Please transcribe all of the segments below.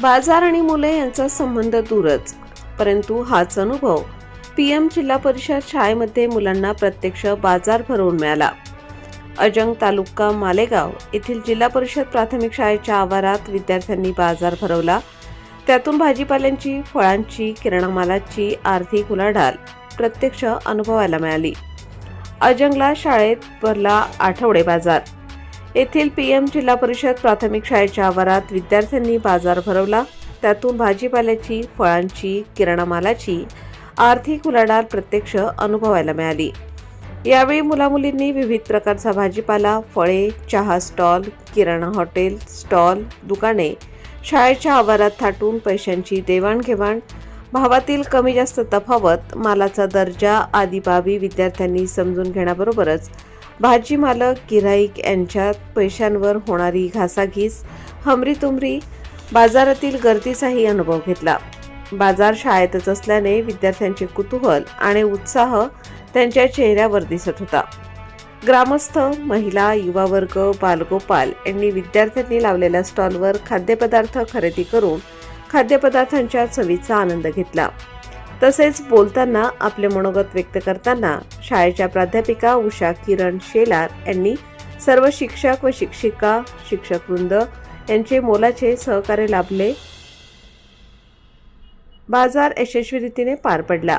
बाजार आणि मुले यांचा संबंध दूरच. परंतु हाच अनुभव पी एम जिल्हा परिषद शाळेमध्ये मुलांना प्रत्यक्ष बाजार भरवून मिळाला. अजंग तालुका मालेगाव येथील जिल्हा परिषद प्राथमिक शाळेच्या आवारात विद्यार्थ्यांनी बाजार भरवला. त्यातून भाजीपाल्यांची फळांची किराणामालाची आर्थिक उलाढाल प्रत्यक्ष अनुभवायला मिळाली. अजंगला शाळेत भरला आठवडे बाजार. येथील पीएम जिल्हा परिषद प्राथमिक शाळेच्या आवारात विद्यार्थ्यांनी बाजार भरवला. त्यातून भाजीपाल्याची फळांची किराणा मालाची आर्थिक उलाढाल प्रत्यक्ष अनुभवायला मिळाली. यावेळी मुलामुलींनी विविध प्रकारचा भाजीपाला फळे चहा स्टॉल किराणा हॉटेल स्टॉल दुकाने शाळेच्या आवारात थाटून पैशांची देवाणघेवाण भावातील कमी जास्त तफावत मालाचा दर्जा आदी बाबी विद्यार्थ्यांनी समजून घेण्याबरोबरच भाजी मालक गिराईक यांच्यात पैशांवर होणारी घासाघीस हमरीतुमरी बाजारातील गर्दीचाही अनुभव घेतला. बाजार शाळेतच असल्याने विद्यार्थ्यांचे कुतूहल आणि उत्साह त्यांच्या चेहऱ्यावर दिसत होता. ग्रामस्थ महिला युवा वर्ग बालगोपाल यांनी विद्यार्थ्यांनी लावलेल्या स्टॉलवर खाद्यपदार्थ खरेदी करून खाद्यपदार्थांच्या चवीचा आनंद घेतला. तसेच बोलताना आपले मनोगत व्यक्त करताना शाळेच्या प्राध्यापिका उषा किरण शेलार यांनी सर्व शिक्षक व शिक्षिका शिक्षक वृंद यांचे मोलाचे सहकार्य लाभले. बाजार यशस्वी रीतीने पार पडला.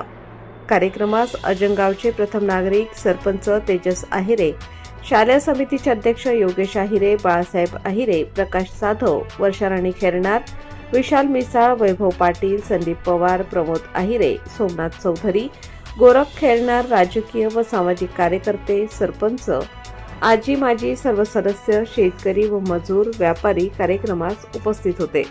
कार्यक्रमास अजंगावचे प्रथम नागरिक सरपंच तेजस आहिरे शालेय समितीचे अध्यक्ष योगेश आहिरे बाळासाहेब आहिरे प्रकाश जाधव वर्षाराणी खेरणार विशाल मिसाळ वैभव पाटील संदीप पवार प्रमोद आहिरे सोमनाथ चौधरी गोरख खेळणार राजकीय व सामाजिक कार्यकर्ते सरपंच आजी माजी सर्व सदस्य शेतकरी व मजूर व्यापारी कार्यक्रमास उपस्थित होते.